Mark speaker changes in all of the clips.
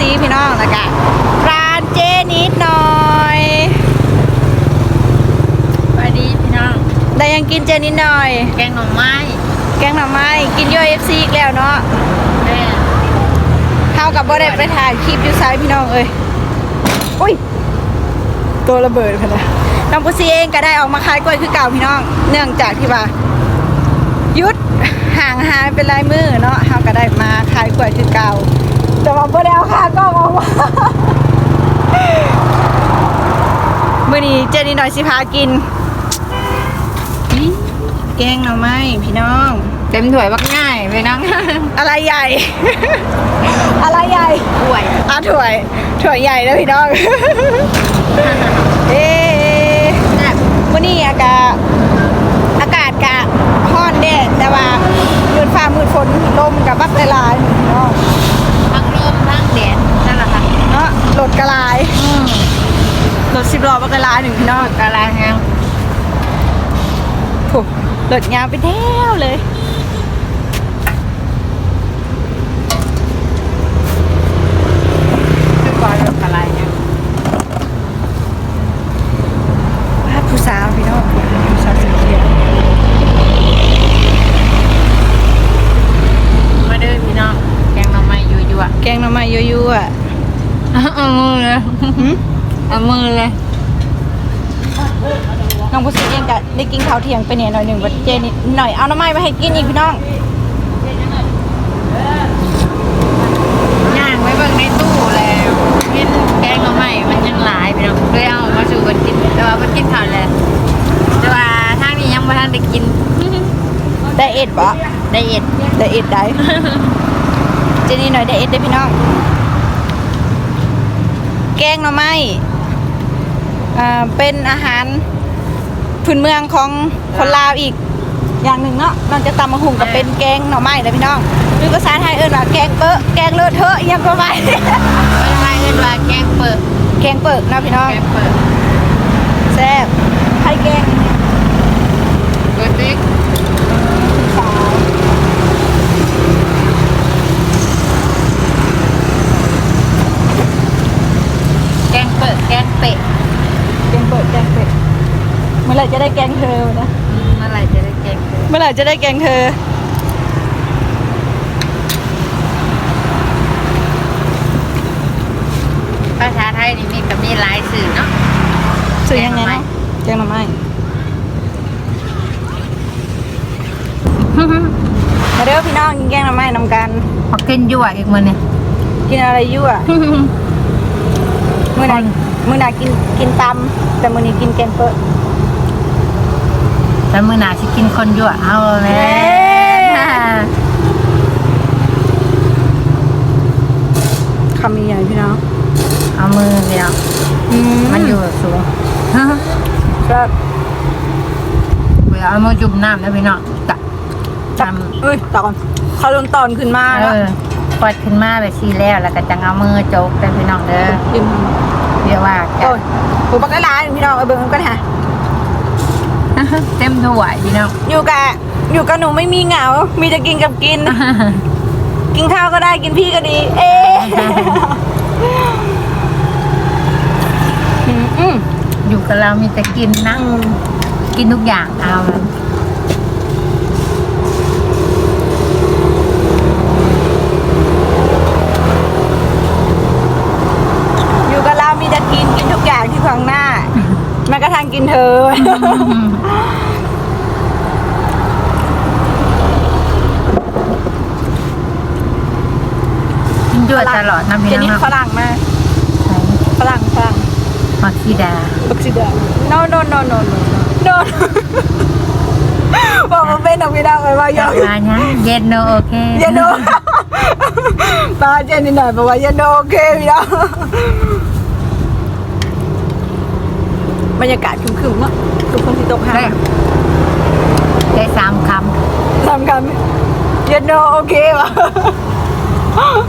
Speaker 1: ซีพี่น้องแล้วก็ร้านเจนิดหน่อย
Speaker 2: สวัสดีพี่น้อง
Speaker 1: ได้ยังกินเจนิดหน่อย
Speaker 2: แกงหน่อไม้
Speaker 1: แกงหน่อไม้ กินย่อยเอฟซีอีกแล้วเนาะ
Speaker 2: แม่
Speaker 1: เท่ากับว่าได้ไปถ่ายคลิปอยู่ซ้ายพี่น้องเอ้ย อุ้ย ตัวระเบิดพะนะน้องโบซีเองก็ได้ออกมาขายกล้วยคือเก่าพี่น้อง เนื่องจากที่ว่าหยุดห่างหายเป็นลายมือเนาะเฮาก็ได้มาขายกล้วยคือเก่า แต่ว่าบ่ได้เอาค่ากล้องออกมามื้อนี้เจนี่หน่อยสิพากินอิ๊ะแกงหน่อไม้พี่น้อง
Speaker 2: เต็มถ้วยบักง่ายไปน้อง
Speaker 1: อะไรใหญ่ อะไรใหญ่
Speaker 2: ถ้วย
Speaker 1: อะถั่วยถั่วยใหญ่นะพี่น้อง เอ๊ะ
Speaker 2: แซ่บ
Speaker 1: วันนี้อากาศอากาศกะร้อนแดดแต่ว่ามืดฟ้ามืดฝนลมกับบักหลายๆพี่น้อง
Speaker 2: ทั้งลมทั้งแดดนั่นแหละค่ะ
Speaker 1: เนาะรถกระลาย
Speaker 2: อืม
Speaker 1: รถ สิบล้อบักหลายหนึ่งพี่น้อง
Speaker 2: กะลาแฮง
Speaker 1: ถูกรถยาวไปแถวเลย
Speaker 2: คือก่อนกะลาแฮง
Speaker 1: ภาพผู้สาวพี่น้องผู้สาวสีเขียว
Speaker 2: มาเด้อพี่น้องแกงหน่อไม้อยู่อยู่อะ
Speaker 1: แกงหน่อไม้ยั่วๆอะ
Speaker 2: เอามือเลย
Speaker 1: หึ
Speaker 2: เอามือเลย
Speaker 1: น้องผู้สีเองกะได้กินข้าวเที่ยงไปเนี่ยหน่อยหนึ่งวันเจนี่หน่อยเอาหน่อไม้มาให้กินอีกพี่น้อง
Speaker 2: ย่างไว้เบิ่งในตู้แล้วเห็นแกงหน่อไม้มันยังหลายพี่น้องเลยเอามาสู่กันกินแต่ว่าเพิ่นกินข้าวแล้วแต่ว่าทางนี้ยังบ่ทันได้กิน
Speaker 1: ได้เอ็ดบ่
Speaker 2: ได้เอ็ด
Speaker 1: ได้เอ็ดได้ เจนี่หน่อยได้เอ็ดได้พี่น้อง แกงหน่อไม้ อ่าเป็นอาหารพื้นเมืองของคนลาวอีกอย่างหนึ่งเนาะนอกจากตำมะฮุงก็เป็นแกงหน่อไม้แล้วพี่น้องหรือภาษาไทยเอิ้นว่าแกงเปอะแกงเลอะเทอะอิหยังก็ไม่
Speaker 2: ไม่ใช่เอิ้นว่าแกงเปิด
Speaker 1: แกงเปิกนะพี่น้อง
Speaker 2: แกงเปิด
Speaker 1: แซ่บไข่แกง
Speaker 2: เปิดติ๊ก
Speaker 1: สาว
Speaker 2: แกงเปิดแกงเป็ด
Speaker 1: แกงเปิดแกงเป็ดเมื่อไหร่จะได้ แกงเธอนะ
Speaker 2: อืมเมื่อไหร่จะได้แกงเปิด
Speaker 1: เมื่อไหร่จะได้แกงเธอ
Speaker 2: ภาษาไทยนี่มีกับมีหลายสื่อเนาะ
Speaker 1: สื่อยังไงเนาะแกงหน่อไม้มาเด้อพี่น้องกินแกงหน่อไม้นำกัน
Speaker 2: พอกินยั่วอีกมื้อนี่
Speaker 1: กินอะไรยั่วมื้อไหนมื้อไหนกินกินตำแต่มื้อนี้กินแกงเปิด
Speaker 2: แล้วมื้อหน้าสิกินคนยั่วเอาแล้
Speaker 1: เย้
Speaker 2: ว
Speaker 1: คำใหญ่พี่น้อง
Speaker 2: เอามือเดียว
Speaker 1: อื
Speaker 2: มันอยู่สูง
Speaker 1: ครับ
Speaker 2: เวลาเอามือจุ่มน้ำนะพี่น้องจะ
Speaker 1: จับ
Speaker 2: ทำ
Speaker 1: เอ้ยต่อก่อนเขาลงตอนขึ้นมา
Speaker 2: เอ
Speaker 1: แล้ว
Speaker 2: อปอดขึ้นมาแบบซีแล้วแล้วก็จังเอามือโจกแต่พี่น้องเด้อ
Speaker 1: กิน
Speaker 2: เรียกว่าจะ
Speaker 1: โอ้ยผมบักละลายพี่น้องเอาเบิ่งกันค่ะ
Speaker 2: เต็มถ้วยพี่น้อง
Speaker 1: อยู่กับอยู่กับหนูไม่มีเหงา มีแต่กินกับกิน กินข้าวก็ได้กินพี่ก็ดี เอ๊ะอืมอืม
Speaker 2: อยู่กับเรามีแต่กินนะ
Speaker 1: อืม
Speaker 2: กินทุกอย่างเอาเลย
Speaker 1: อยู่กับเรามีแต่กินกินทุกอย่างที่ขวางหน้าแม้กระทั่งกินเธอ
Speaker 2: กินยั่วตลอดนะพี่
Speaker 1: เจ
Speaker 2: น้
Speaker 1: นี่
Speaker 2: อง
Speaker 1: ฝรั่งมากฝรั่งฝรั่ง
Speaker 2: มักซีดา
Speaker 1: บักซิเดอ no no no no no no บอกว่าเป็นหนักไม่ได้ไปว่า
Speaker 2: อย
Speaker 1: อา
Speaker 2: กมานะเย็นโนโอเค
Speaker 1: เยนโนป้าเจนนี่หน่อยบอกว่าเยนโนโอเคพี่น้องบรรยากาศครึมๆเนาะทุกคนที่ตกห้า
Speaker 2: ได้ได้สามค
Speaker 1: ทำกันเยนโนโอเควะอืม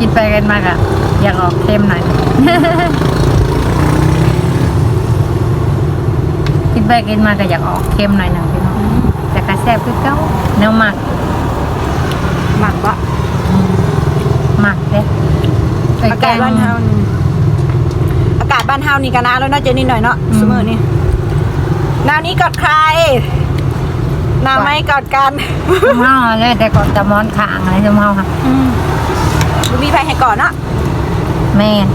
Speaker 2: กินไปกันมากอะอยากออกเค็มหน่อย กินไปกินมาก็อยากออกเค็มหน่อยหนึ่งพี่น้องแต่กระแซบคือเก้าแนวหมัก
Speaker 1: หมักบ่
Speaker 2: หมักเด้เอ้ย
Speaker 1: อากาศบ้านเฮานี่อากาศบ้านเฮานี่ก็หนาวแล้วเนาะเจนี่หน่อยเนาะ
Speaker 2: อืม
Speaker 1: สมอนี่หนาวนี้กอดใครหนาวไหมกอดกัน
Speaker 2: เมาเลยแต่ก่อนจะมอนขางอะไรจะเมาค่ะ
Speaker 1: อื มบ่มีใครให้ก่อนเนาะ
Speaker 2: แม่น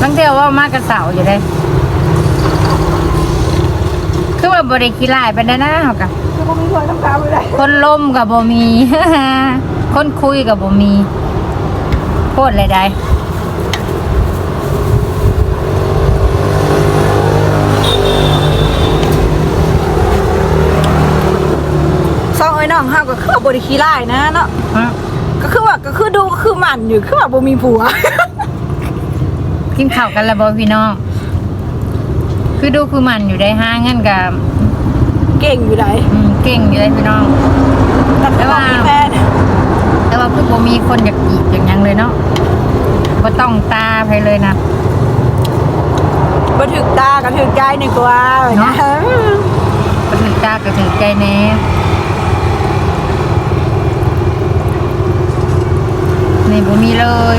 Speaker 2: ตั้งเดียวว่ามากกระเสาอยู่เลยคือว่าบริกีฬายไปได้นะเขากะ
Speaker 1: บ่มีหัวน้ำตาเลย
Speaker 2: คนลมกับบ่มี คนคุยกับบ่มีโคตรเลยได้
Speaker 1: ซองเอ้ยน้องเฮาก็คือบ่ได้ขี้ร้ายนะเนาะ
Speaker 2: อื้อ
Speaker 1: ก็คือว่าก็คือดูก็คือหมันอยู่คือว่าบ่มีผัว
Speaker 2: กินข้าวกันแล้วบ่พี่น้อง คือดูคือมันอยู่ได้ห้าเงินกับ
Speaker 1: เก่งอยู่ไหน
Speaker 2: อืมเก่งอยู่ได้พี่น้อง
Speaker 1: แต่คือว่ามีแฟน
Speaker 2: แต่ว่าคือบ่มีคนอยากจีบอย่างหยังเลยเนาะบ่ต้องตาไปเลยนะ
Speaker 1: บ่ถึกตาก็ถึกใจนี่กว่า
Speaker 2: เนาะบ่ถือตาก็ถือใจแน่นี่บ่มีเลย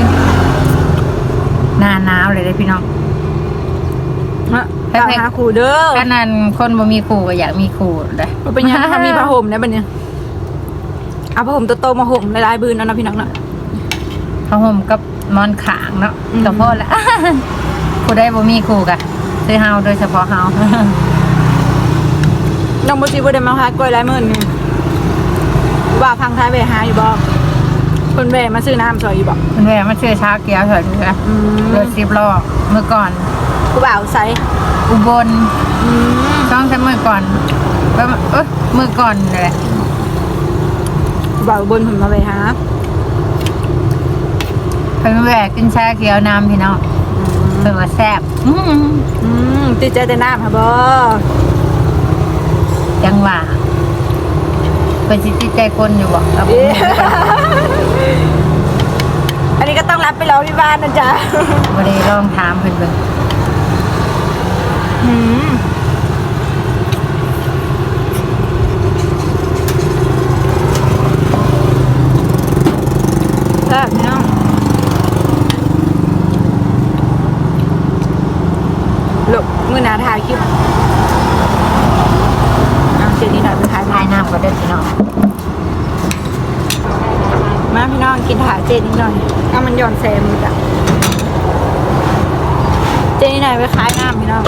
Speaker 2: หน้าหนาว เลยเด้อพี่น้อง
Speaker 1: ฮะตามหาคู่เด้อ
Speaker 2: ขนาดคนบ่มีคู่ก็อยากมีคู่เด้อ
Speaker 1: บ่เป็นหยังถ้ามีผ้าห่มได้บัดเนี้ยเอาผ้าห่มโตๆมาห่มหลายๆบืนเอานะพี่น้องเนาะ
Speaker 2: ผ้าห่มกับหมอนขางเนาะ
Speaker 1: อืม
Speaker 2: ก็พอละผู้ใดบ่มีคู่ก็ซื้อเฮาโดยเฉพาะเฮา
Speaker 1: น้องบ่สิบ่ได้มาหากล้วยหลายมื้อนี่ว่าพังท้ายไปหาอยู่บ่ เพิ่นแวะมาซื้อน้ำซอยอยู่บ่
Speaker 2: คุณแม่มาซื้อชาเกี๊ยวเถอะดูนะ
Speaker 1: อืม
Speaker 2: รถสิบล้อเมื่อก่อน
Speaker 1: ผู้บ่าวใส่
Speaker 2: อุบล
Speaker 1: อืม
Speaker 2: ช่องแต่เมื่อก่อนก็เอ้ยเมื่อก่อนนั่นแหละ
Speaker 1: ผู้บ่าวบนเพิ่นมาไปหา
Speaker 2: เพิ่นแหวกกินชาเขียวน้ำพี่น้องเพิ่นว่าแซ่บอื้อหือ
Speaker 1: อืมติดใจแต่น้ำค่ะบ่
Speaker 2: จังหวะ เพิ่นสิติดใจคนอยู่บ่ครับ
Speaker 1: เอ๊ะอันนี้ก็ต้องรับไปรอที่บ้านนะจ๊ะ
Speaker 2: บ่ได้ลองถามเพิ่นเบิ่ง
Speaker 1: อืมแซ่บเนาะลูกมือหนาถ่ายคลิปเอาเจนี่หน่อยไป ถ่าย
Speaker 2: ทายน้ำก็ได้อพี่น้อง
Speaker 1: มาพี่น้องกินถาเจนิดหน่อยถ้ามันหย่อนแซมือจ้ะเจนี่หน่อยไปขายน้ำพี่น้อง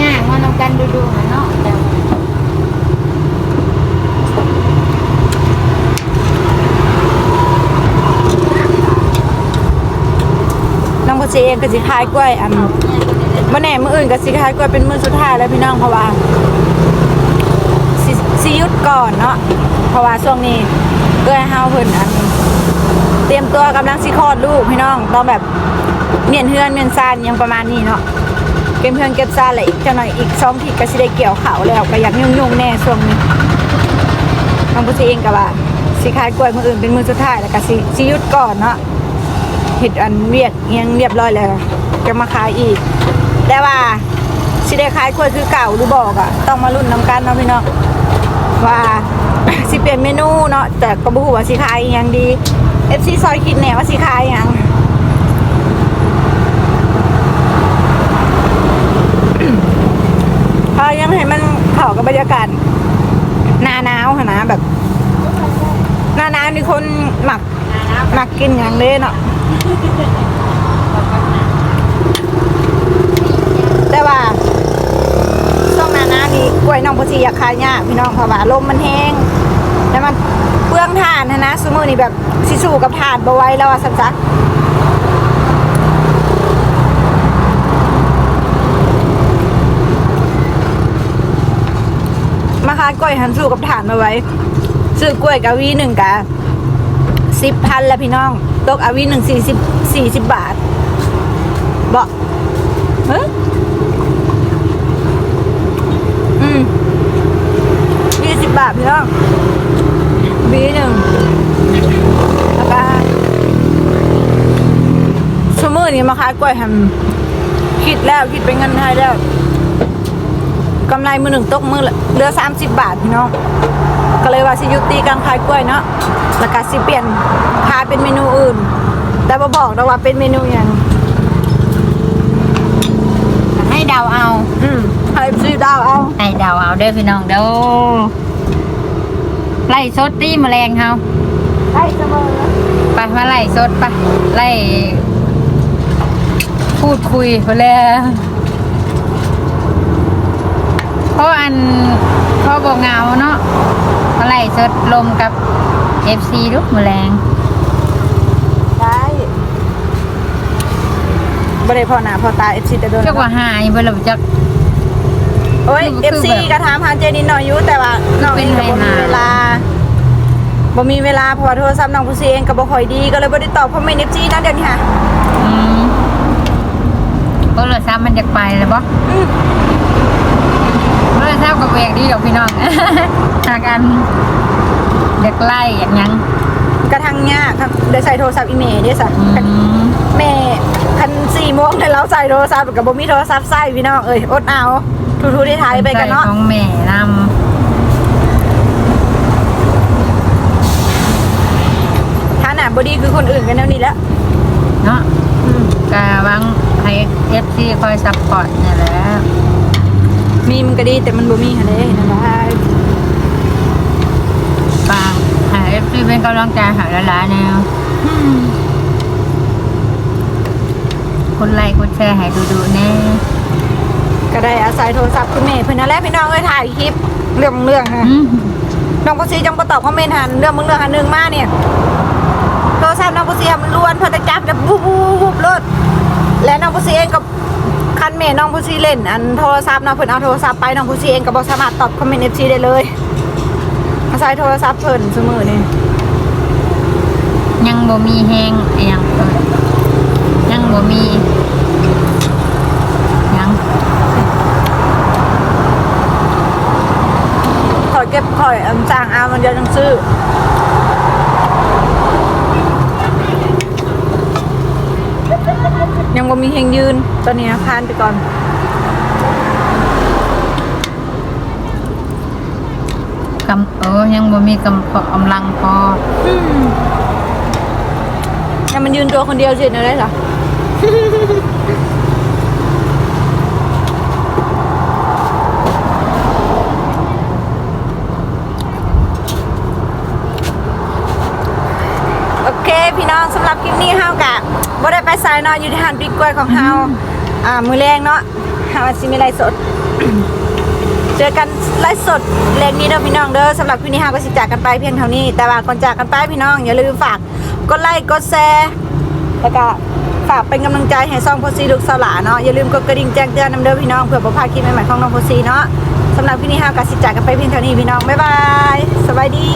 Speaker 2: ย่างมา นำกันดูๆหน่อยเนาะแต่
Speaker 1: น้องโปเจเองก็สิขายกล้วยอันเมื่อแหน่มื่ออื่นก็สิขายกล้วยเป็นมื้อสุดท้ายแล้วพี่น้องเพราะว่าสิสิหยุดก่อนเนาะเพราะว่าช่วงนี้เอ้อยเฮาเพิ่นอันเตรียมตัวกำลังสิคลอดลูกพี่น้องต้องแบบเมียนเฮือนเมียนซานยังประมาณนี้เนาะ เก็บเฮือนเก็บซานแล้วอีกจังหน่อยอีกสองทีก็สิได้เกี่ยวเข้าแล้วก็อยากยุ่งๆแน่ช่วงนี้น้องโปเจเองก็ว่าสิขายกล้วยมืออื่นเป็นมือสุดท้ายแล้วก็สิสิยุดก่อนเนาะเห็ดอันเวียกเอียงเรียบร้อยแล้วจะมาขายอีก แต่ว่าสิได้ขายกล้วยคือเก่าหรือบอกอะต้องมารุ่นนำกันเนาะพี่เนาะว่าสิเปลี่ยนเมนูเนาะแต่ก็บูว่าสิขายยังดี FC ซอยคิดแน่ว่าสิขายยัง พอยังให้มันเข้ากับบรรยากาศหน้าหนาวหั่นนะแบบ หน้าหนาวนี่คนหมักหมักกินอย่างเด้เนาะแต่ว่าช่วงหน้าหน้านี่กล้วยน้องพุชีอยากขายยากพี่น้องเพราะว่าลมมันแห้งแล้วมันเปลืองถ่านนะนะสมือนี่แบบสิสูกับถ่านบาไว้แล้วอะสันจ๊ะ คากล้วยหันสู่กับถ่านมาไว้ ซื้อกล้วยกะวีหนึ่งกะสิบพันแล้วพี่น้อง ตกอวีหนึ่งสี่สิบสี่สิบบาทบอกเฮ้ยอืมยี่สิบบาทพี่น้องวีหนึ่งแล้วก็ชั่วโมงนี้มาขายกล้วยทำคิดแล้วคิดเป็นเงินไทยแล้ว กำไรมือหนึ่งตกมือละเหลือสามสิบบาทพี่น้องก็เลยว่าสิยุติการขายกล้วยเนาะแล้วก็สิเปลี่ยนขายเป็นเมนูอื่น แต่บ่บอกนะว่าเป็นเมนูอย่าง
Speaker 2: ให้เดาเอา
Speaker 1: อืมให้ซื้อดาวเอา
Speaker 2: ให้เดาเอาเด้อพี่น้องเด้อไล่สดตีแมลงเฮา
Speaker 1: ให้เสมอ
Speaker 2: ไปมาไล่สดไปไล่พูดคุยไปแล้ว เพราะอันเพราะบอกเหงาเนาะมาไล่สดลมกับ FC ลูกแมลง
Speaker 1: ได้บ่ได้พอหน้าพอตา FC แต่โดน
Speaker 2: เจ้าว่าหายบ่ล่ะจัก
Speaker 1: โอ้ย
Speaker 2: คือ
Speaker 1: FC
Speaker 2: แบบ
Speaker 1: ก็ถามหาเจนินหน่อยอยู่แต่ว่าน้องเองก็บ่
Speaker 2: เป็นไง
Speaker 1: มี
Speaker 2: หา
Speaker 1: เวลาบ่มีเวลาเพราะว่าโทรศัพท์น้องผู้ซีเองก็บ่ค่อยดีก็เลยบ่ได้ตอบคอมเมนต์ FC นะเดี๋ยวนี้ค่ะ
Speaker 2: อืมโทรศัพท์มันจะไปเลยบ่
Speaker 1: อืม
Speaker 2: โทรศัพท์กับเวกดีกับพี่น้องทางกันเด็กไล่อย่างยัง
Speaker 1: กระทั่งยากครับได้ใส่โทรศัพท์อีเมลเด้ซะ
Speaker 2: อืม
Speaker 1: แม่คันสี่โมงแต่เราใส่โทรศัพท์กับบ่มีโทรศัพท์ใส่พี่น้องเอ้ยอดเอาทูๆที่ไทยไปกันเนาะ
Speaker 2: ใจของแม่น
Speaker 1: ถ้าหนาบดีคือคนอื่นกันแนวนี้แหล้วำ
Speaker 2: เนาะกะวังให้เอฟซีคอยซัพพอร์ตนี่แหละ
Speaker 1: มีมันก็ดีแต่มันบ่มีค่ะเด้นั่นแหละ
Speaker 2: ฝากให้เอฟซีเป็นกำลังใจให้หลายๆแนว
Speaker 1: อืม
Speaker 2: คนไลค์คนแชร์ให้ดูๆแน่
Speaker 1: ก็ได้อาศัยโทรศัพท์คุณแม่เพิ่นนั่นแหละพี่น้องเอ้ยถ่ายคลิปเรื่องบางเรื่องค่ะ
Speaker 2: อืม
Speaker 1: น้องกุซีจังบ่ตอบคอมเมนต์หันเรื่องบางเรื่องหันหนึงมาเนี่ยโทรศัพท์น้องกุซีมันล้วนเพิ่นจะจับแล้ววูบวูบวูบรถและน้องกุซีเองก็ คันแม่น้องกุซีเล่น อันโทรศัพท์เนาะเพิ่นเอาโทรศัพท์ไปน้องกุซีเองก็บ่สามารถตอบคอมเมนต์ FC ได้เลยอาศัยโทรศัพท์เพิ่นซุมื้อนี่
Speaker 2: ยังบ่มีแฮงอยังเปิดยังบ่มียัง
Speaker 1: ขอยเก็บขอยอันจ้างอามันเดียวจังซื้อ ยังบ่มีเฮงยืนตอนนี้นะพานไปก่อน
Speaker 2: กำเออยังบ่มีกำพอกำลังพอ
Speaker 1: ยังมันยืนตัวคนเดียวเฉยๆได้เหรอ โอเค พี่น้องสำหรับคลิปนี้เฮากะบ่ได้ไป สายเนาะอยู่ที่หันบิ๊กกล้วยของเฮาอ่ามือแรงเนาะเฮาสิมีไลฟ์สด เจอกันไลฟ์สดแรงนี้เด้อพี่น้องเด้อสำหรับคลิปนี้เฮาก็สิจากกันไปเพียงเท่านี้ แต่ว่าก่อนจากกันไปพี่น้องอย่าลืมฝากกดไลค์กดแชร์แล้วก็ฝากเป็นกำลังใจให้ซองโพซีลูกสาวหลาเนาะอย่าลืมกดกระดิ่งแจ้งเตือนนำเด้อพี่น้องเพื่อบ่พลาดคลิปใหม่ๆของน้องโพซีเนาะสำหรับคลิปนี้เฮาก็สิจากกันไปเพียงเท่านี้พี่น้องบ๊ายบายสบายดี